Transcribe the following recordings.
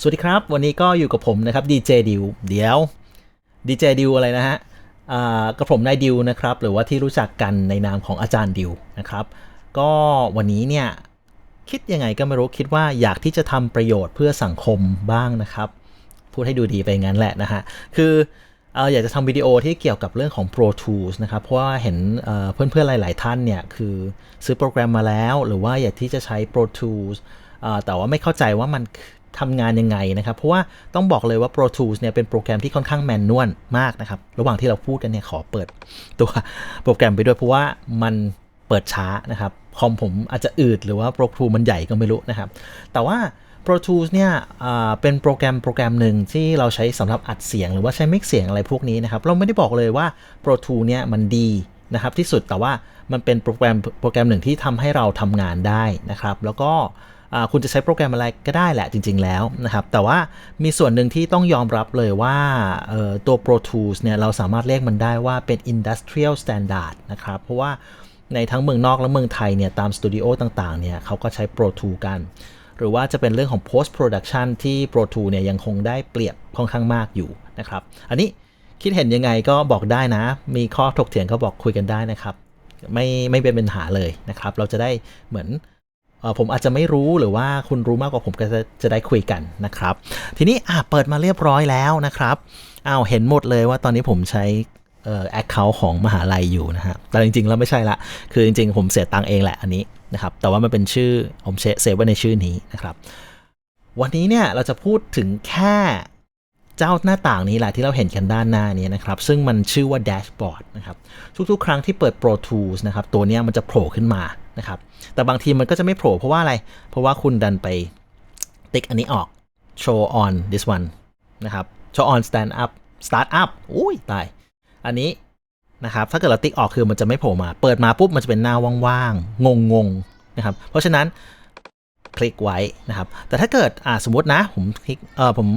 สวัสดีครับ วันนี้ก็อยู่กับผมนะครับดีเจดิวเดี๋ยวดีเจดิวอะไรนะฮะกับผมนายดิวนะครับ หรือว่าที่รู้จักกันในนามของอาจารย์ดิวนะครับ ก็วันนี้เนี่ย คิดยังไงก็ไม่รู้คิดว่าอยากที่จะทำประโยชน์เพื่อสังคมบ้างนะครับ พูดให้ดูดีไปงั้นแหละนะฮะ คือออยากจะทำวิดีโอที่เกี่ยวกับเรื่องของ Pro Tools นะครับ เพราะว่าเห็นเอ่อเพื่อนๆหลาย ๆ ท่านเนี่ยคือซื้อโปรแกรมมาแล้ว หรือว่าอยากที่จะใช้ Pro Tools แต่ว่าไม่เข้าใจว่ามัน ทำงานยังไงนะครับ เพราะว่าต้องบอกเลยว่า Pro Tools เนี่ยเป็นโปรแกรมที่ค่อนข้างแมนนวลมากนะครับ ระหว่างที่เราพูดกันเนี่ยขอเปิดตัวโปรแกรมไปด้วยเพราะว่ามันเปิดช้านะครับ คอมผมอาจจะอืดหรือว่า Pro Tools มันใหญ่ก็ไม่รู้นะครับ แต่ว่า Pro Tools เนี่ยเป็นโปรแกรมโปรแกรมหนึ่งที่เราใช้สำหรับอัดเสียงหรือว่าใช้มิกเสียงอะไรพวกนี้นะครับ เราไม่ได้บอกเลยว่า Pro Tools เนี่ยมันดีนะครับที่สุดแต่ว่ามันเป็นโปรแกรมโปรแกรมหนึ่งที่ทำให้เราทำงานได้นะครับ แล้วก็ คุณจะใช้โปรแกรมอะไรก็ได้แหละจริง ๆ แล้วนะครับ แต่ว่ามีส่วนหนึ่งที่ต้องยอมรับเลยว่าตัว Pro Tools เนี่ยเราสามารถเรียกมันได้ว่าเป็น Industrial Standard นะครับ เพราะว่าในทั้งเมืองนอกและเมืองไทยเนี่ยตามสตูดิโอต่างๆเนี่ยเขาก็ใช้ Pro Tool กัน หรือว่าจะเป็นเรื่องของ post production ที่ Pro Tool เนี่ยยังคงได้เปรียบค่อนข้างมากอยู่นะครับ อันนี้คิดเห็นยังไงก็บอกได้นะ มีข้อถกเถียงก็บอกคุยกันได้นะครับ ไม่ไม่เป็นปัญหาเลยนะครับ เราจะได้เหมือน ผมอาจจะไม่รู้หรือว่าคุณรู้มากกว่าผมก็จะจะได้คุยกันนะครับ ทีนี้อะเปิดมาเรียบร้อยแล้วนะครับอ้าวเห็นหมดเลยว่าตอนนี้ผมใช้เอ่อ account ของมหาลัยอยู่นะฮะ แต่จริงๆ แล้วไม่ใช่ละ คือจริงๆ ผมเสียตังเองแหละอันนี้นะครับ แต่ว่ามันเป็นชื่อ ผมเซฟไว้ในชื่อนี้นะครับ วันนี้เนี่ยเราจะพูดถึงแค่เจ้าหน้าต่างนี้แหละที่เราเห็นกันด้านหน้านี้นะครับ ซึ่งมันชื่อว่าแดชบอร์ดนะครับ ทุกๆ ครั้งที่เปิด Pro Tools นะครับ ตัวนี้มันจะโผล่ขึ้นมา นะครับ แต่บางทีมันก็จะไม่โผล่เพราะว่าอะไร เพราะว่าคุณดันไปติ๊กอันนี้ออก show on this one นะครับ show on stand up start up อุ้ยตาย อันนี้นะครับ ถ้าเกิดเราติ๊กออกคือมันจะไม่โผล่มา เปิดมาปุ๊บมันจะเป็นหน้าว่างๆ งงๆ นะครับ เพราะฉะนั้นคลิกไว้นะครับ แต่ถ้าเกิดสมมตินะ ผมคลิก เออผม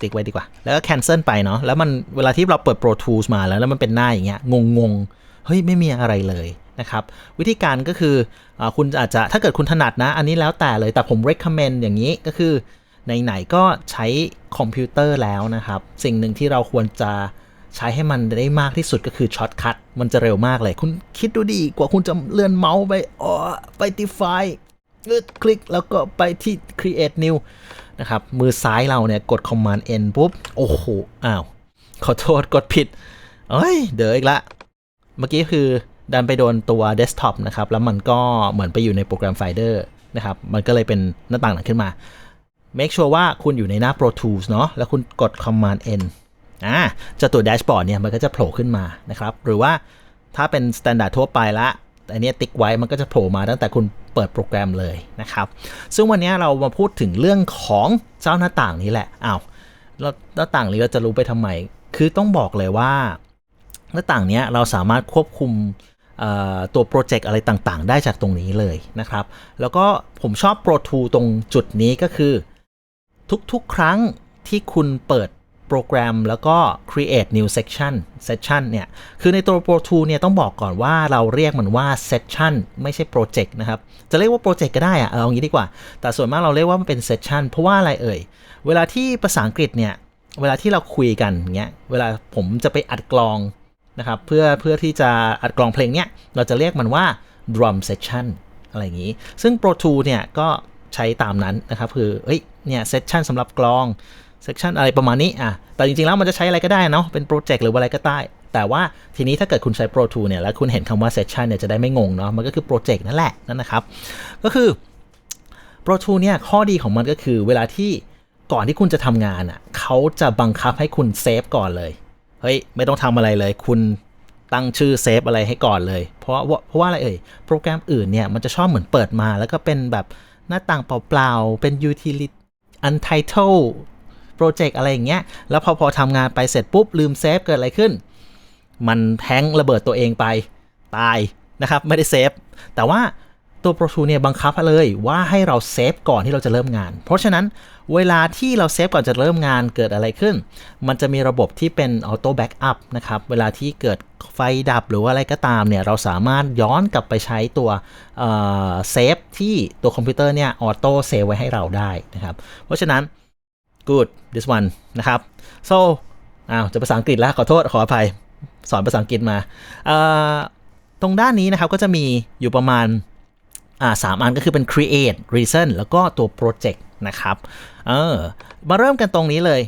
ติ๊กไว้ดีกว่า แล้วก็ cancel ไปเนาะ แล้วมันเวลาที่เราเปิด Pro Tools มาแล้วแล้วมันเป็นหน้าอย่างเงี้ย งงๆเฮ้ย ไม่มีอะไรเลย นะครับ วิธีการก็คืออคุณอาจจะถ้าเกิดคุณถนัดนะ อันนี้แล้วแต่เลยแต่ผม recommend อย่างนี้ก็คือไหนๆก็ใช้คอมพิวเตอร์แล้วนะครับ สิ่งหนึ่งที่เราควรจะใช้ให้มันได้มากที่สุดก็คือช็อตคัทมันจะเร็วมากเลย คุณคิดดูดีกว่าคุณจะเลื่อนเมาส์ไปอ๋อไปที่ไฟล์เลือกคลิกแล้วก็ไปที่ create new นะครับ มือซ้ายเราเนี่ยกด command n ปุ๊บ โอ้โห อ้าว ขอโทษกดผิดเอ้ย เดี๋ยวอีกละ เมื่อกี้คือ ดันไปโดนตัวเดสก์ท็อปนะครับ แล้วมันก็เหมือนไปอยู่ในโปรแกรมไฟเดอร์นะครับ มันก็เลยเป็นหน้าต่างหนั้นขึ้นมา make sure ว่าคุณอยู่ในหน้า Pro Tools เนาะแล้วคุณกด Command N อ่าจะตัวแดชบอร์ดเนี่ยมันก็จะโผล่ขึ้นมานะครับ หรือว่าถ้าเป็น Standard ทั่วไปละอันนี้ติ๊กไว้มันก็จะโผล่มาตั้งแต่คุณเปิดโปรแกรมเลยนะครับ ซึ่งวันนี้เรามาพูดถึงเรื่องของเจ้าหน้าต่างนี้แหละอ้าวแล้วหน้าต่างนี้เราจะรู้ไปทำไม คือต้องบอกเลยว่า หน้าต่างนี้เราสามารถควบคุม ตัวโปรเจกต์อะไรต่างๆ ได้จากตรงนี้เลยนะครับ แล้วก็ผมชอบ Pro t o ตรงจุดนี้ก็คือ ทุกๆ ครั้งที่คุณเปิดโปรแกรมแล้วก็ create new section section เนี่ย คือในตัว Pro t o เนี่ยต้องบอกก่อนว่าเราเรียกมันว่า section ไม่ใช่ project นะครับ จะเรียกว่า project ก็ได้อะเอาอย่างนี้ดีกว่า แต่ส่วนมากเราเรียกว่ามันเป็น section เพราะว่าอะไรเอ่ย เวลาที่ภาษาอังกฤษเนี่ย เวลาที่เราคุยกันเงี้ย เวลาผมจะไปอัดกลอง นะครับเพื่อเพื่อที่จะอัดกลองเพลงเนี้ยเราจะเรียกมันว่า drum section อะไรอย่างนี้ ซึ่ง Pro Tool เนี่ยก็ใช้ตามนั้นนะครับคือเอ้ยเนี่ย section สำหรับกลอง section อะไรประมาณนี้อะแต่จริงๆแล้วมันจะใช้อะไรก็ได้เนาะเป็นโปรเจกต์หรือว่าอะไรก็ได้ แต่ว่าทีนี้ถ้าเกิดคุณใช้ Pro Tool เนี่ยแล้วคุณเห็นคำว่า section เนี่ยจะได้ไม่งงเนาะมันก็คือโปรเจกต์นั่นแหละนั่นนะครับ ก็คือ Pro Tool เนี่ยข้อดีของมันก็คือเวลาที่ก่อนที่คุณจะทำงานอะเขาจะบังคับให้คุณเซฟก่อนเลย เฮ้ยไม่ต้องทำอะไรเลย คุณตั้งชื่อเซฟอะไรให้ก่อนเลย เพราะว่าเพราะว่าอะไรเอ่ย โปรแกรมอื่นเนี่ย มันจะชอบเหมือนเปิดมา แล้วก็เป็นแบบหน้าต่างเปล่าๆ เป็น utility untitled โปรเจกต์อะไรอย่างเงี้ย แล้วพอพอทำงานไปเสร็จปุ๊บ ลืมเซฟเกิดอะไรขึ้น มันแฮงระเบิดตัวเองไปตายนะครับ ไม่ได้เซฟ แต่ว่า ตัว Pro Tool เนี่ยบังคับเลยว่าให้เราเซฟก่อนที่เราจะเริ่มงาน เพราะฉะนั้นเวลาที่เราเซฟก่อนจะเริ่มงานเกิดอะไรขึ้น มันจะมีระบบที่เป็นออโต้แบ็กอัพนะครับ เวลาที่เกิดไฟดับหรือว่าอะไรก็ตามเนี่ยเราสามารถย้อนกลับไปใช้ตัวเซฟที่ตัวคอมพิวเตอร์เนี่ยออโต้เซฟไว้ให้เราได้นะครับ เพราะฉะนั้น good this one นะครับ so อ้าวจะภาษาอังกฤษแล้วขอโทษขออภัยสอนภาษาอังกฤษมา ตรงด้านนี้นะครับก็จะมีอยู่ประมาณ อ่าสามอันก็คือเป็น create reason แล้วก็ตัว project นะครับ เออ มาเริ่มกันตรงนี้เลย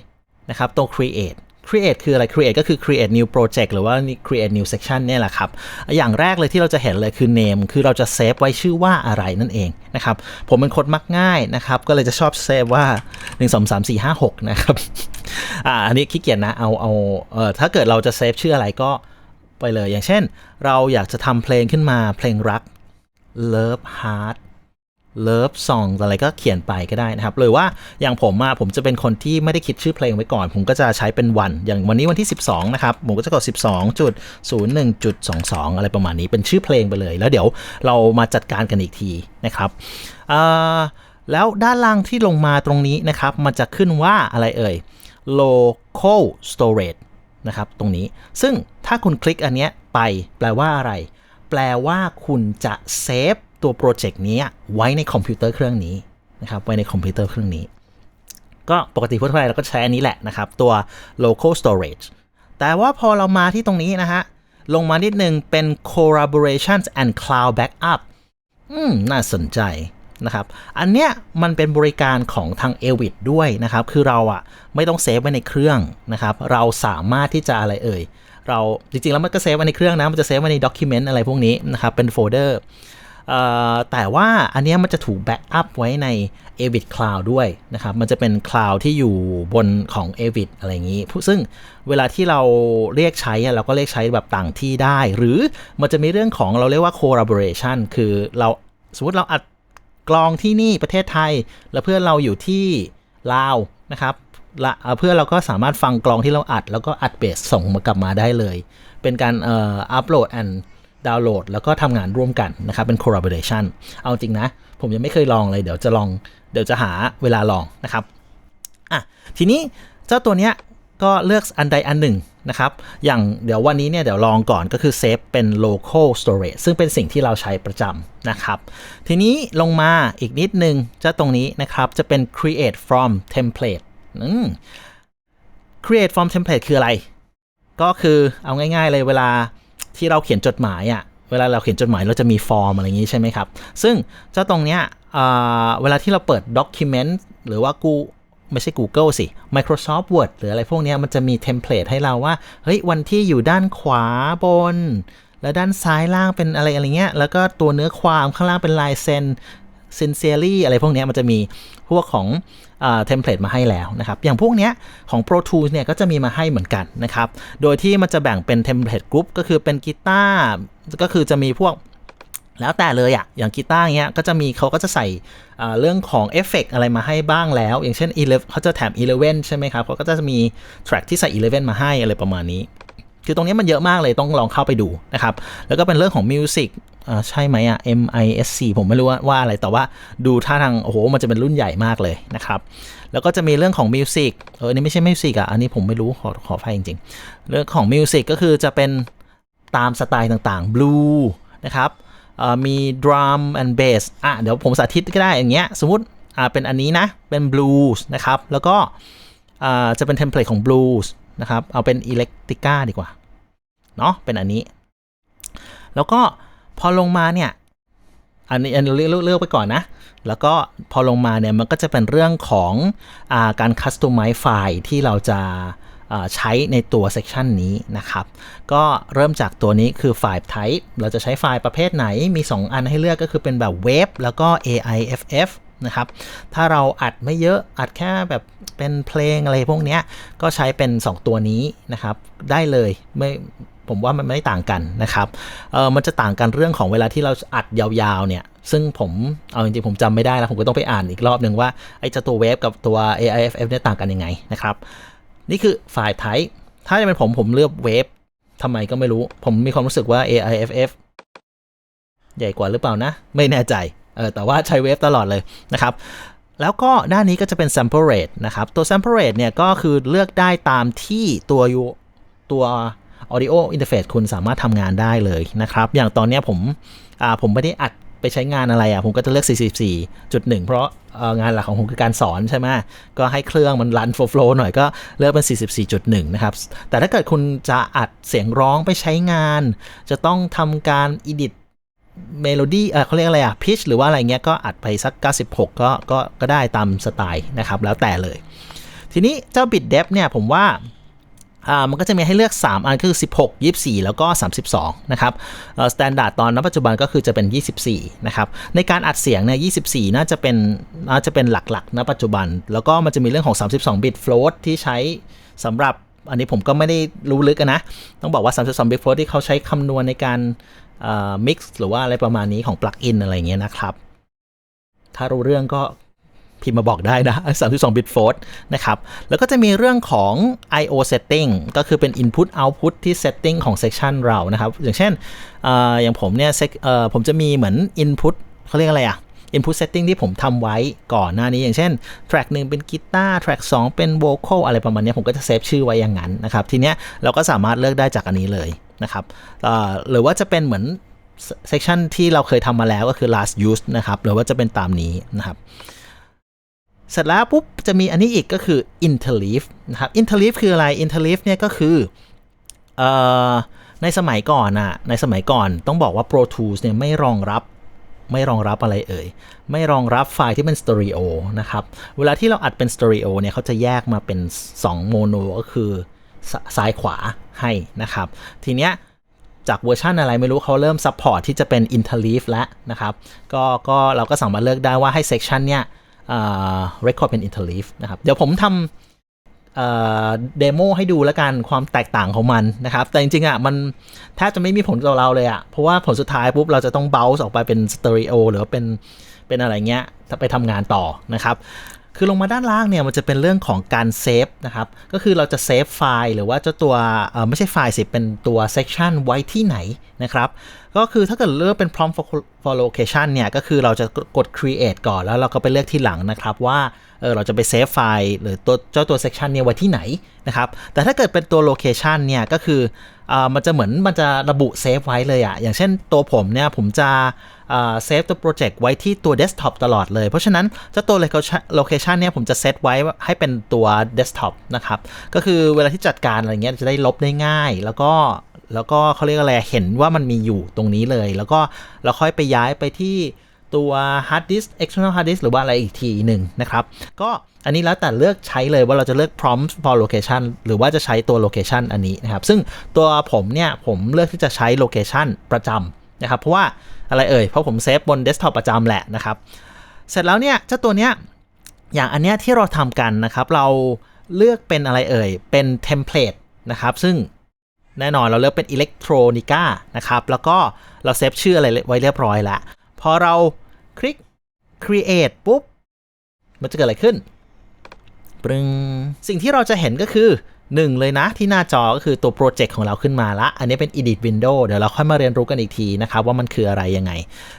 นะครับ ตรง create create คืออะไร create ก็คือ create new project หรือว่า create new section เนี่ยแหละครับ อย่างแรกเลยที่เราจะเห็นเลยคือ name คือเราจะเซฟไว้ชื่อว่าอะไรนั่นเองนะครับ ผมเป็นคนมักง่ายนะครับ ก็เลยจะชอบเซฟว่า 1 2 3 4 5 6 นะครับ อ่า อันนี้ขี้เกียจนะ เอา เอา เอ่อถ้าเกิดเราจะเซฟชื่ออะไรก็ไปเลย อย่างเช่น เราอยากจะทำเพลงขึ้นมาเพลงรัก love heart เลิฟซองอะไรก็เขียนไปก็ได้นะครับหรือว่าอย่างผมอะผมจะเป็นคนที่ไม่ได้คิดชื่อเพลงไว้ก่อน ผมก็จะใช้เป็นวัน อย่างวันนี้วันที่ 12 นะครับ ผมก็จะกด 12.01.22 อะไรประมาณนี้เป็นชื่อเพลงไปเลย แล้วเดี๋ยวเรามาจัดการกันอีกทีนะครับแล้วด้านล่างที่ลงมาตรงนี้นะครับ มันจะขึ้นว่าอะไรเอ่ย local storage นะครับตรงนี้ซึ่งถ้าคุณคลิกอันเนี้ยไปแปลว่าอะไร แปลว่าคุณจะเซฟตัวโปรเจกต์นี้ไว้ในคอมพิวเตอร์เครื่องนี้นะครับไว้ในคอมพิวเตอร์เครื่องนี้ ก็ปกติทั่วไปเราก็ใช้อันนี้แหละนะครับ ตัว local storage แต่ว่าพอเรามาที่ตรงนี้นะฮะ ลงมานิดนึงเป็น collaborations and cloud backup อืม น่าสนใจนะครับ อันเนี้ยมันเป็นบริการของทาง a v i d ด้วยนะครับ คือเราอะไม่ต้องเซฟไว้ในเครื่องนะครับ เราสามารถที่จะอะไรเอ่ย เราจริงๆ แล้วมันก็เซฟไว้ในเครื่องนะ มันจะเซฟไว้ในด็อกิเมนต์อะไรพวกนี้นะครับ เป็นโฟลเดอร์แต่ว่าอันนี้มันจะถูกแบ็กอัพไว้ใน a v i d Cloud ด้วยนะครับ มันจะเป็น Cloud ที่อยู่บนของ a v i d อะไรอย่างนี้ ซึ่งเวลาที่เราเรียกใช้เราก็เรียกใช้แบบต่างที่ได้ หรือมันจะมีเรื่องของเราเรียกว่า collaboration คือเราสมมติเราอัดกลองที่นี่ประเทศไทย แล้วเพื่อนเราอยู่ที่ลาวนะครับ ละเพื่อเราก็สามารถฟังกลองที่เราอัด แล้วก็อัดเบสส่งมากลับมาได้เลย เป็นการเอ่ออัปโหลดแอนดาวน์โหลด แล้วก็ทำงานร่วมกันนะครับ เป็น collaboration เอาจริงนะ ผมยังไม่เคยลองเลย เดี๋ยวจะลองเดี๋ยวจะหาเวลาลองนะครับอะทีนี้เจ้าตัวเนี้ยก็เลือกอันใดอันหนึ่งนะครับ อย่างเดี๋ยววันนี้เนี่ยเดี๋ยวลองก่อนก็คือเซฟเป็น local storage ซึ่งเป็นสิ่งที่เราใช้ประจำนะครับ ทีนี้ลงมาอีกนิดนึงเจ้าตรงนี้นะครับ จะเป็น create from template create from template คืออะไร ก็คือเอาง่าย ๆ เลยเวลาที่เราเขียนจดหมายอะ่ะเวลาเราเขียนจดหมายเราจะมีฟอร์มอะไรอย่างนี้ใช่ไหมครับ ซึ่งเจ้าตรงเนี้ยเวลาที่เราเปิด Document หรือว่ากูไม่ใช่ Google สิ Microsoft Word หรืออะไรพวกนี้มันจะมีเทมเพลตให้เราว่า เฮ้ย วันที่อยู่ด้านขวาบน แล้วด้านซ้ายล่างเป็นอะไรอะไรเงี้ย แล้วก็ตัวเนื้อความข้างล่างเป็นลายเซ็น sincerely อะไรพวกนี้มันจะมีพวกของ เทมเพลตมาให้แล้วนะครับ อย่างพวกเนี้ยของ Pro Tools เนี่ยก็จะมีมาให้เหมือนกันนะครับ โดยที่มันจะแบ่งเป็นเทมเพลตกรุ๊ปก็คือเป็นกีตาร์ก็คือจะมีพวกแล้วแต่เลยอะอย่างกีตาร์เงี้ยก็จะมีเขาก็จะใส่เรื่องของเอฟเฟกอะไรมาให้บ้างแล้ว อย่างเช่น11เขาจะแถม 11 ใช่ไหมครับเขาก็จะมีแทร็กที่ใส่ 11 มาให้อะไรประมาณนี้ คือตรงนี้มันเยอะมากเลยต้องลองเข้าไปดูนะครับ แล้วก็เป็นเรื่องของมิวสิก ใช่ไหมอะ MISC ผมไม่รู้ว่าว่าอะไรแต่ว่าดูท่าทางโอ้โหมันจะเป็นรุ่นใหญ่มากเลยนะครับ แล้วก็จะมีเรื่องของมิวสิกเออนี่ไม่ใช่มิวสิกอะอันนี้ผมไม่รู้ขอขอไฟจริงๆ เรื่องของมิวสิกก็คือจะเป็นตามสไตล์ต่างๆบลูนะครับมีดรัมแอนด์เบสอะเดี๋ยวผมสาธิตก็ได้อย่างเงี้ยสมมติอ่าเป็นอันนี้นะ เป็นบลูส์นะครับ แล้วก็อ่าจะเป็นเทมเพลตของบลูส์นะครับ เอาเป็นอิเล็กติก้าดีกว่า เนาะเป็นอันนี้ แล้วก็ พอลงมาเนี่ยอันนี้อันเลือกเลือกไปก่อนนะ แล้วก็พอลงมาเนี่ยมันก็จะเป็นเรื่องของอการคัสตอมไมซ์ไฟล์ที่เราจะใช้ในตัวเซกชันนี้นะครับ ก็เริ่มจากตัวนี้คือไฟล์ type เราจะใช้ไฟล์ประเภทไหน มี 2 อันให้เลือกก็คือเป็นแบบเวฟแล้วก็ AIFF นะครับ ถ้าเราอัดไม่เยอะ อัดแค่แบบเป็นเพลงอะไรพวกนี้ก็ใช้เป็น 2 ตัวนี้นะครับ ได้เลย ไม่ ผมว่ามันไม่ต่างกันนะครับเออมันจะต่างกันเรื่องของเวลาที่เราอัดยาวๆเนี่ยซึ่งผมเอาจริงๆผมจำไม่ได้แล้วผมก็ต้องไปอ่านอีกรอบหนึ่งว่าไอ้จะตัวเวฟกับตัว AIFF เนี่ยต่างกันยังไงนะครับนี่คือไฟล์ type ถ้าจะเป็นผมผมเลือกเวฟทำไมก็ไม่รู้ ผมมีความรู้สึกว่า AIFF ใหญ่กว่าหรือเปล่านะ ไม่แน่ใจเออแต่ว่าใช้เวฟตลอดเลยนะครับแล้วก็ด้านนี้ก็จะเป็น sample rate นะครับ ตัว sample rate เนี่ยก็คือเลือกได้ตามที่ตัวตัว audio interface คุณสามารถทำงานได้เลยนะครับ อย่างตอนนี้ผมอ่าผมไม่ได้อัดไปใช้งานอะไรอะ ผมก็จะเลือก 44.1 เพราะงานหลักของผมคือการสอนใช่ไหมก็ให้เครื่องมันรันโฟล์หน่อยก็เลือกเป็น 44.1 นะครับ แต่ถ้าเกิดคุณจะอัดเสียงร้องไปใช้งาน จะต้องทำการ edit เมโลดี้เออเขาเรียกอะไรอะพิชหรือว่าอะไรเงี้ยก็อัดไปสัก 96 ก็ก็ก็ได้ตามสไตล์นะครับ แล้วแต่เลย ทีนี้เจ้า Bit Depth เนี่ยผมว่า อ่ามันก็จะมีให้เลือก 3 อันคือ 16 24 แล้วก็ 32 นะครับเอ่อสแตนดาร์ดตอนณปัจจุบันก็คือจะเป็น 24 นะครับ ในการอัดเสียงเนี่ย 24 น่าจะเป็นน่าจะเป็นหลักๆณปัจจุบัน แล้วก็มันจะมีเรื่องของ 32 bit float ที่ใช้สำหรับอันนี้ผมก็ไม่ได้รู้ลึกอะนะ ต้องบอกว่า 32 bit float ที่เขาใช้คำนวณในการมิกซ์หรือว่าอะไรประมาณนี้ของปลั๊กอินอะไรเงี้ยนะครับ ถ้ารู้เรื่องก็ พิมพ์มาบอกได้นะ 32 bit float นะครับ แล้วก็จะมีเรื่องของ I/O setting ก็คือเป็น input output ที่ setting ของ section เรานะครับ อย่างเช่นออย่างผมเนี่ยผมจะมีเหมือน input เขาเรียกอะไรอะ input setting ที่ผมทำไว้ก่อนหน้านี้ อย่างเช่น track 1 เป็นกีตาร์ track 2 เป็น vocal อะไรประมาณนี้ผมก็จะเซฟชื่อไว้อย่างนั้นนะครับ ทีเนี้ยเราก็สามารถเลือกได้จากอันนี้เลยนะครับหรือว่าจะเป็นเหมือน section ที่เราเคยทำมาแล้วก็คือ last use นะครับ หรือว่าจะเป็นตามนี้นะครับ เสร็จแล้วปุ๊บจะมีอันนี้อีกก็คือ interleave นะครับ interleave คืออะไร interleave เนี่ยก็คือเอ่อในสมัยก่อนอะในสมัยก่อนต้องบอกว่า Pro Tools เนี่ยไม่รองรับไม่รองรับอะไรเอ่ย ไม่รองรับไฟล์ที่เป็นสเตอริโอนะครับ เวลาที่เราอัดเป็นสเตอริโอเนี่ยเขาจะแยกมาเป็น2โมโนก็คือซ้ายขวาให้นะครับ ทีเนี้ยจากเวอร์ชันอะไรไม่รู้เขาเริ่มซัพพอร์ตที่จะเป็น interleave แล้วนะครับ ก็ก็เราก็สามารถเลือกได้ว่าให้ section เนี่ย record เป็น interleave นะครับ เดี๋ยวผมทำเดโมให้ดูแล้วกันความแตกต่างของมันนะครับ แต่จริงๆอะมันแทบจะไม่มีผลต่อเราเลยอะ เพราะว่าผลสุดท้ายปุ๊บเราจะต้องเบลส์ออกไปเป็นสเตอริโอหรือว่าเป็นเป็นอะไรเงี้ยไปทำงานต่อนะครับ คือลงมาด้านล่างเนี่ยมันจะเป็นเรื่องของการเซฟนะครับ ก็คือเราจะเซฟไฟล์หรือว่าเจ้าตัวเอ่อไม่ใช่ไฟล์สิเป็นตัว section ไว้ที่ไหนนะครับ ก็คือถ้าเกิดเลือกเป็น prompt for for location เนี่ย ก็คือเราจะกด create ก่อนแล้วเราก็ไปเลือกที่หลังนะครับว่าเออเราจะไปเซฟไฟล์หรือตัวเจ้าตัว section เนี่ยไว้ที่ไหนนะครับ แต่ถ้าเกิดเป็นตัว location เนี่ยก็คืออ่ามันจะเหมือนมันจะระบุเซฟไว้เลยอะอย่างเช่นตัวผมเนี่ยผมจะ เซฟตัวโปรเจกต์ไว้ที่ตัว desktop ตลอดเลย เพราะฉะนั้นเจ้าตัว location เนี่ยผมจะเซตไว้ให้เป็นตัว desktop นะครับ ก็คือเวลาที่จัดการอะไรเงี้ยจะได้ลบได้ง่าย แล้วก็แล้วก็เขาเรียกอะไรเห็นว่ามันมีอยู่ตรงนี้เลย แล้วก็เราค่อยไปย้ายไปที่ตัว hard disk external hard disk หรือว่าอะไรอีกทีหนึ่งนะครับ ก็อันนี้แล้วแต่เลือกใช้เลยว่าเราจะเลือก prompt for location หรือว่าจะใช้ตัว location อันนี้นะครับ ซึ่งตัวผมเนี่ย ผมเลือกที่จะใช้ location ประจำนะครับ เพราะว่า อะไรเอ่ย เพราะผมเซฟบน desktop ปประจำแหละนะครับ เสร็จแล้วเนี่ยเจ้าตัวเนี้ยอย่างอันเนี้ยที่เราทำกันนะครับ เราเลือกเป็นอะไรเอ่ย เป็นเทมเพลตนะครับ ซึ่งแน่นอนเราเลือกเป็นอิเล็กโทรนิก้านะครับ แล้วก็เราเซฟชื่ออะไรไว้เรียบร้อยล้วพอเราคลิก create ปุ๊บ มันจะเกิดอะไรขึ้นปรึงสิ่งที่เราจะเห็นก็คือ 1เลยนะที่หน้าจอก็คือตัวโปรเจกต์ของเราขึ้นมาละ อันนี้เป็น edit window เดี๋ยวเราค่อยมาเรียนรู้กันอีกทีนะครับว่ามันคืออะไรยังไง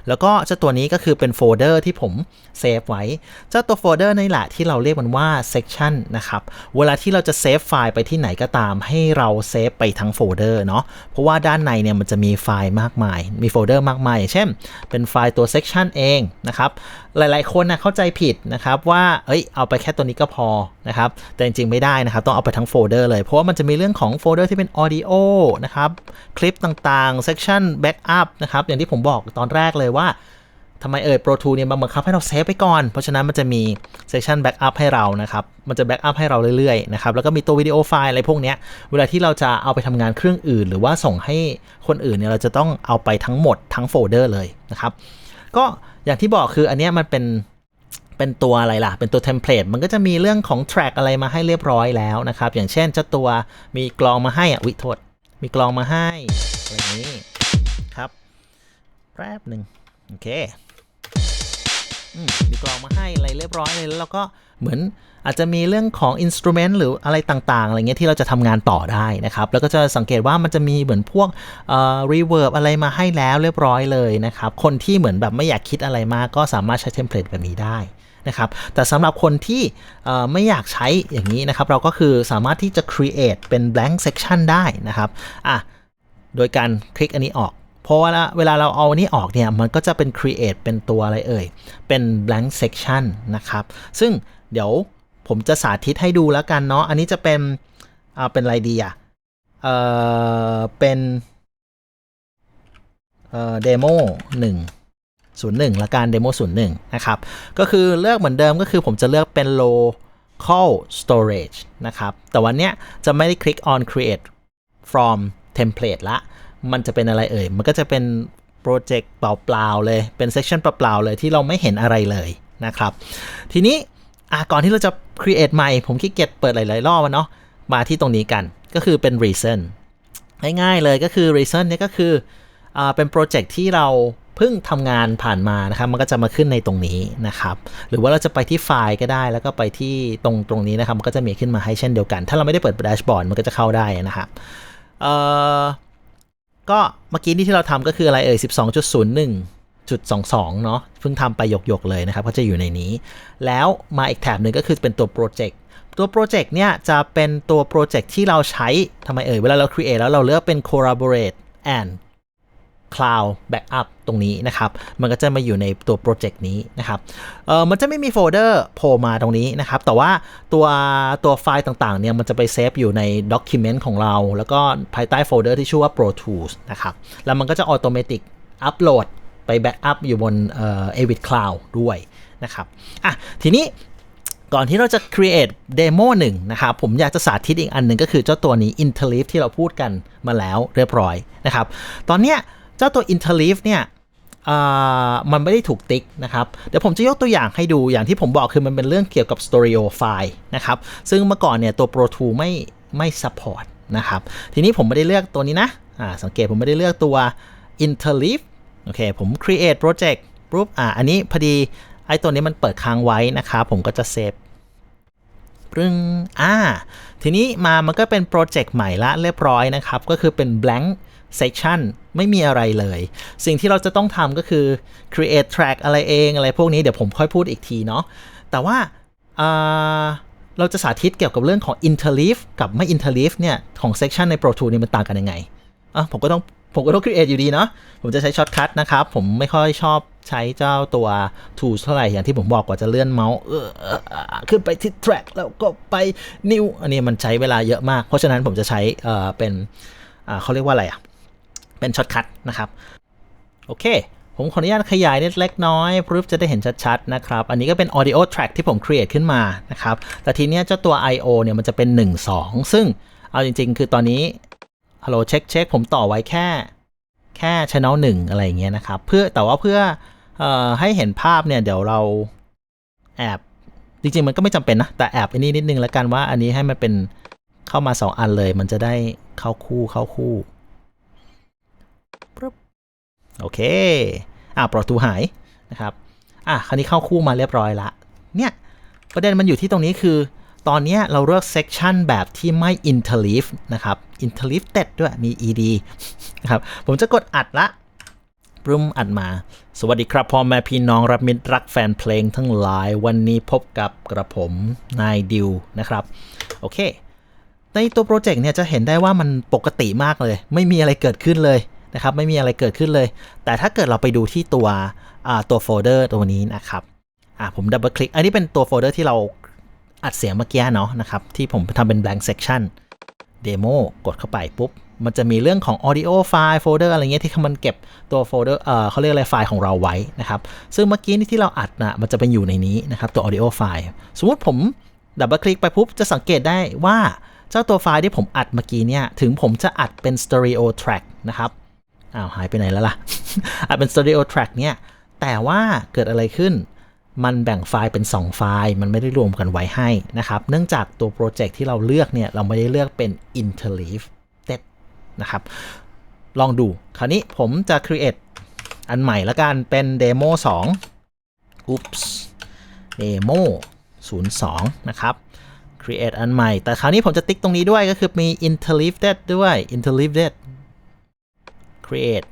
แล้วก็เจ้าตัวนี้ก็คือเป็นโฟลเดอร์ที่ผมเซฟไว้ เจ้าตัวโฟลเดอร์นี่แหละที่เราเรียกมันว่า section นะครับ เวลาที่เราจะเซฟไฟล์ไปที่ไหนก็ตาม ให้เราเซฟไปทั้งโฟลเดอร์เนาะ เพราะว่าด้านในเนี่ยมันจะมีไฟล์มากมาย มีโฟลเดอร์มากมายอย่างเช่น เป็นไฟล์ตัว section เองนะครับ หลายๆ คนนะเข้าใจผิดนะครับว่า เอ้ย เอาไปแค่ตัวนี้ก็พอนะครับ แต่จริงๆไม่ได้นะครับ ต้องเอาไปทั้งโฟลเดอร์เลย เพราะว่ามันจะมีเรื่องของโฟลเดอร์ที่เป็น audio นะครับ คลิปต่างๆ section backup นะครับ อย่างที่ผมบอกตอนแรกเลยว่าทำไมเอ่ย Pro Tool เนี่ยมาบังคับให้เราเซฟไปก่อน เพราะฉะนั้นมันจะมี section backup ให้เรานะครับ มันจะ backup ให้เราเรื่อยๆนะครับ แล้วก็มีตัววิดีโอไฟล์อะไรพวกเนี้ยเวลาที่เราจะเอาไปทำงานเครื่องอื่น หรือว่าส่งให้คนอื่นเนี่ยเราจะต้องเอาไปทั้งหมดทั้งโฟลเดอร์เลยนะครับ ก็อย่างที่บอกคืออันนี้มันเป็น เป็นตัวอะไรล่ะ เป็นตัวเทมเพลต มันก็จะมีเรื่องของแทร็กอะไรมาให้เรียบร้อยแล้วนะครับ อย่างเช่นเจ้าตัวมีกลองมาให้อะวิโทษ มีกลองมาให้อะไรนี้ครับ แป๊บหนึ่งโอเค มีกลองมาให้อะไรเรียบร้อยเลยแล้วเราก็เหมือนอาจจะมีเรื่องของอินสตูเมนต์หรืออะไรต่างๆอะไรเงี้ยที่เราจะทำงานต่อได้นะครับ แล้วก็จะสังเกตว่ามันจะมีเหมือนพวกเอ่อรีเวิร์บอะไรมาให้แล้วเรียบร้อยเลยนะครับ คนที่เหมือนแบบไม่อยากคิดอะไรมากก็สามารถใช้เทมเพลตแบบนี้ได้นะครับแต่สำหรับคนที่เอ่อไม่อยากใช้อย่างนี้นะครับ เราก็คือสามารถที่จะ create เป็น blank section ได้นะครับอะโดยการคลิกอันนี้ออก เพราะว่าเวลาเราเอาอันนี้ออกเนี่ย มันก็จะเป็น create เป็นตัวอะไรเอ่ย เป็น blank section นะครับ ซึ่งเดี๋ยวผมจะสาธิตให้ดูแล้วกันเนาะ อันนี้จะเป็นเอาเป็นอะไรดีอะเอ่อเป็นเอ่อเดโมหนึ่งศูนย์หนึ่งละกันเดโมศูนย์หนึ่งนะครับ ก็คือเลือกเหมือนเดิมก็คือผมจะเลือกเป็น local storage นะครับ แต่วันเนี้ยจะไม่ได้คลิก on create from template ละ มันจะเป็นอะไรเอ่ย มันก็จะเป็นโปรเจกต์เปล่าๆเลย เป็นเซ c ชันเปล่าๆเลยที่เราไม่เห็นอะไรเลยนะครับ ทีนี้ก่อนที่เราจะ create ใหม่ ผมขี้เกียจเปิดหลายๆรอบเนาะ มาที่ตรงนี้กัน ก็คือเป็น reason ง่ายๆเลยก็คือ reason เนี่ยก็คืออเป็นโปรเจกต์ที่เราเพิ่งทำงานผ่านมานะครับ มันก็จะมาขึ้นในตรงนี้นะครับ หรือว่าเราจะไปที่ไฟล์ก็ได้ แล้วก็ไปที่ตรงตรงนี้นะครับ มันก็จะมีขึ้นมาให้เช่นเดียวกัน ถ้าเราไม่ได้เปิดแดชบอร์ด มันก็จะเข้าได้นะครับ ก็เมื่อกี้นี่ที่เราทำก็คืออะไรเอ่ย 12.01.22 เนาะเพิ่งทำไปหยกๆเลยนะครับ ก็จะอยู่ในนี้ แล้วมาอีกแถบหนึ่งก็คือเป็นตัวโปรเจกต์ตัวโปรเจกต์เนี่ยจะเป็นตัวโปรเจกต์ที่เราใช้ทำไมเอ่ย เวลาเรา create แล้วเราเลือกเป็น collaborate and cloud backup ตรงนี้นะครับ มันก็จะมาอยู่ในตัวโปรเจกต์นี้นะครับ เออมันจะไม่มีโฟลเดอร์โผล่มาตรงนี้นะครับ แต่ว่าตัวตัวไฟล์ต่างๆ เนี่ย มันจะไปเซฟอยู่ใน Document ของเรา แล้วก็ภายใต้โฟลเดอร์ที่ชื่อว่า Pro Tools นะครับ แล้วมันก็จะออโตเมติอัปโหลดไปแบ็กอัพอยู่บนเอ่อ Avid Cloud ด้วยนะครับ อะ ทีนี้ก่อนที่เราจะ create demo หนึ่งนะครับ ผมอยากจะสาธิตอีกอันหนึ่งก็คือเจ้าตัวนี้ interleaf ที่เราพูดกันมาแล้วเรียบร้อยนะครับ ตอนเนี้ย เจ้าตัว interleaf เนี่ยมันไม่ได้ถูกติ๊กนะครับ เดี๋ยวผมจะยกตัวอย่างให้ดูอย่างที่ผมบอกคือมันเป็นเรื่องเกี่ยวกับ stereo file นะครับ ซึ่งเมื่อก่อนเนี่ยตัว Pro Two ไม่ไม่ support นะครับ ทีนี้ผมไม่ได้เลือกตัวนี้นะสังเกตผมไม่ได้เลือกตัว interleaf โอเค ผม create project ปุ๊บอ่าอันนี้พอดีไอ้ตัวนี้มันเปิดค้างไว้นะครับผมก็จะเซฟปรึงอ่า ทีนี้มามันก็เป็นโปรเจกต์ใหม่ละเรียบร้อยนะครับ ก็คือเป็น blank section ไม่มีอะไรเลย สิ่งที่เราจะต้องทำก็คือ create track อะไรเองอะไรพวกนี้เดี๋ยวผมค่อยพูดอีกทีเนาะแต่ว่าเราจะสาธิตเกี่ยวกับเรื่องของ interleaf กับไม่ interleaf เนี่ย ของ section ใน Pro Tools นี่มันต่างกันยังไงอะผมก็ต้องผมก็ต้อง create อยู่ดีเนาะผมจะใช้ช็อตคัทนะครับ ผมไม่ค่อยชอบใช้เจ้าตัว tools เท่าไหร่ อย่างที่ผมบอกกว่าจะเลื่อนเมาส์ขึ้นไปที่ track แล้วก็ไป new อันนี้มันใช้เวลาเยอะมาก เพราะฉะนั้นผมจะใช้เเป็นเขาเรียกว่าอะไรอะ เป็นช็อตคัทนะครับ โอเค ผมขออนุญาตขยายนิดเล็กน้อยเพื่อจะได้เห็นชัดๆนะครับ อันนี้ก็เป็น audio track ที่ผม create ขึ้นมานะครับ แต่ทีเนี้ยเจ้าตัว I/O เนี่ยมันจะเป็น 1 2 ซึ่งเอาจริง ๆ คือตอนนี้ฮัลโหลเช็คเช็คผมต่อไว้แค่แค่ channel 1อะไรอย่างเงี้ยนะครับ เพื่อแต่ว่าเพื่อออให้เห็นภาพเนี่ย เดี๋ยวเราแอบจริงๆ มันก็ไม่จำเป็นนะ แต่แอบอันนี้นิดนึงแล้วกันว่าอันนี้ให้มันเป็นเข้ามา 2 อันเลย มันจะได้เข้าคู่เข้าคู่ โอเค อะปลอตูหายนะครับ อะคราวนี้เข้าคู่มาเรียบร้อยละ เนี่ย ประเด็นมันอยู่ที่ตรงนี้คือ ตอนนี้เราเลือก section แบบที่ไม่ interleaf นะครับ interleafed ด้วย มี ed นะครับ ผมจะกดอัดละปรุมอัดมา สวัสดีครับพ่อแม่พี่น้องรับมิตรรักแฟนเพลงทั้งหลายวันนี้พบกับกระผมนายดิวนะครับ โอเค ในตัวโปรเจกต์เนี่ยจะเห็นได้ว่ามันปกติมากเลย ไม่มีอะไรเกิดขึ้นเลย นะครับไม่มีอะไรเกิดขึ้นเลย แต่ถ้าเกิดเราไปดูที่ตัวตัวโฟลเดอร์ตัวนี้นะครับผมดับเบิลคลิกอันนี้เป็นตัวโฟลเดอร์ที่เราอัดเสียงเมื่อกี้เนาะนะครับที่ผมทำเป็น blank section demo กดเข้าไปปุ๊บ มันจะมีเรื่องของ audio file folder อะไรเงี้ยที่มันเก็บตัวโฟลเดอร์เออเขาเรียกอะไรไฟล์ของเราไว้นะครับ ซึ่งเมื่อกี้นี่ที่เราอัดนะมันจะเป็นอยู่ในนี้นะครับตัว audio file สมมติผมดับเบิลคลิกไปปุ๊บ จะสังเกตได้ว่าเจ้าตัวไฟล์ที่ผมอัดเมื่อกี้เนี่ย ถึงผมจะอัดเป็น stereo track นะครับ อ้าวหายไปไหนแล้วล่ะอัดเป็น stereo track เนี่ย แต่ว่าเกิดอะไรขึ้น มันแบ่งไฟล์เป็น 2 ไฟล์ มันไม่ได้รวมกันไว้ให้นะครับ เนื่องจากตัวโปรเจกต์ที่เราเลือกเนี่ย เราไม่ได้เลือกเป็น interleaf นะครับ ลองดู คราวนี้ผมจะ create อันใหม่ละกัน เป็น demo 2 oops demo 02 นะครับ create อันใหม่ แต่คราวนี้ผมจะติ๊กตรงนี้ด้วยก็คือมี interleafed ด้วย interleafed create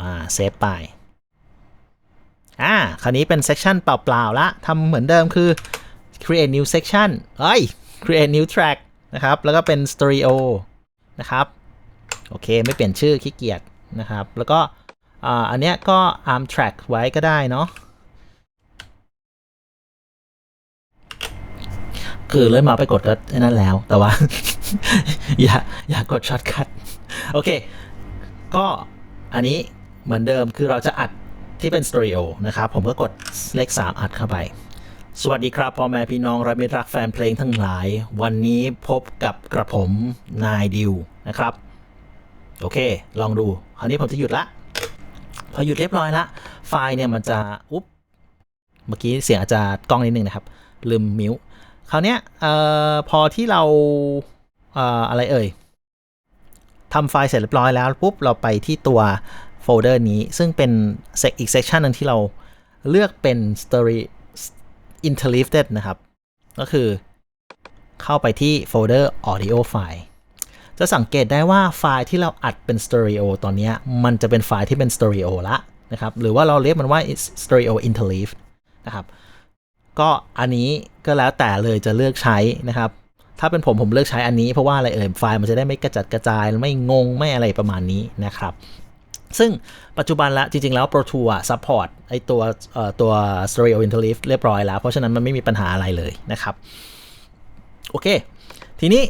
อ่าเซฟไปอ่าคราวนี้เป็น section เปล่าๆละทำเหมือนเดิมคือ create new section เอ้ย create new track นะครับ แล้วก็เป็น stereo นะครับ โอเค ไม่เปลี่ยนชื่อขี้เกียจนะครับ แล้วก็อ่าอันเนี้ยก็ arm track ไว้ก็ได้เนาะคือเลื่อนมาไปกดก็นั่นแล้วแต่ว่า อย่าอย่ากดช็อตคัทโอเค ก็อันนี้เหมือนเดิมคือเราจะอัดที่เป็นสเตอริโอนะครับ ผมก็กดเลข 3 อัดเข้าไป สวัสดีครับพ่อแม่พี่น้องรักมิตรรักแฟนเพลงทั้งหลาย วันนี้พบกับกระผมนายดิวนะครับ โอเค ลองดู คราวนี้ผมจะหยุดละ พอหยุดเรียบร้อยละ ไฟล์เนี่ยมันจะ อุ๊บ เมื่อกี้เสียงอาจจะกล้องนิดนึงนะครับ ลืมมิวคราวเนี้ยเอ่อพอที่เราเอ่ออะไรเอ่ย ทำไฟล์เสร็จเรียบร้อยแล้วปุ๊บเราไปที่ตัวโฟลเดอร์นี้ ซึ่งเป็นอีกเซกชันหนึงที่เราเลือกเป็น story interlifted นะครับ ก็คือเข้าไปที่โฟลเดอร์ audio file จะสังเกตได้ว่าไฟล์ที่เราอัดเป็นสเตอริโอตอนนี้มันจะเป็นไฟล์ที่เป็นสเตอริโอละนะครับ หรือว่าเราเรียกมันว่า stereo interleave นะครับ ก็อันนี้ก็แล้วแต่เลยจะเลือกใช้นะครับ ถ้าเป็นผมผมเลือกใช้อันนี้เพราะว่าอะไรเอ่ยไฟล์มันจะได้ไม่กระจัดกระจายไม่งงไม่อะไรประมาณนี้นะครับซึ่งปัจจุบันละจริง ๆ แล้ว Pro Tool อะ support ไอตัวตัว stereo interleave เรียบร้อยแล้ว เพราะฉะนั้นมันไม่มีปัญหาอะไรเลยนะครับ โอเค ทีนี้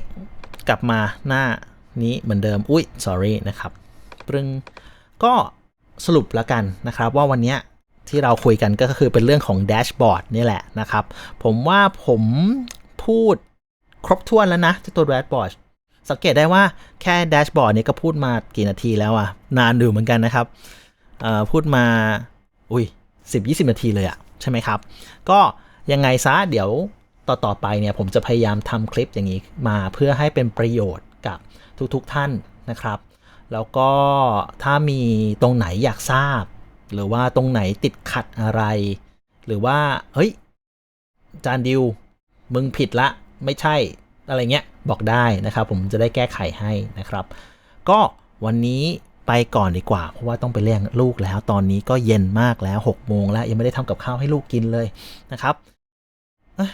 กลับมาหน้านี้เหมือนเดิม อุ้ย sorry นะครับปรึงก็สรุปแล้วกันนะครับว่าวันนี้ที่เราคุยกันก็คือเป็นเรื่องของแดชบอร์ดนี่แหละนะครับ ผมว่าผมพูด ครบถ้วนแล้วนะตัวแดชบอร์ดสังเกตได้ว่าแค่แดชบอร์ดนี้ก็พูดมากี่นาทีแล้วอะนานดูเหมือนกันนะครับพูดมา อุ้ย10-20 นาทีเลยอะใช่ไหมครับ ก็ยังไงซะเดี๋ยวต่อต่อไปเนี่ยผมจะพยายามทำคลิปอย่างนี้มาเพื่อให้เป็นประโยชน์กับทุกๆทท่านนะครับ แล้วก็ถ้ามีตรงไหนอยากทราบ หรือว่าตรงไหนติดขัดอะไร หรือว่า เฮ้ย จานดิว มึงผิดละ ไม่ใช่อะไรเงี้ยบอกได้นะครับ ผมจะได้แก้ไขให้นะครับ ก็วันนี้ไปก่อนดีกว่า เพราะว่าต้องไปเลี้ยงลูกแล้ว ตอนนี้ก็เย็นมากแล้ว6โมงแล้ว ยังไม่ได้ทำกับข้าวให้ลูกกินเลยนะครับเอ้ย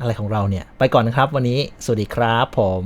อะไรของเราเนี่ย ไปก่อนนะครับวันนี้ สวัสดีครับผม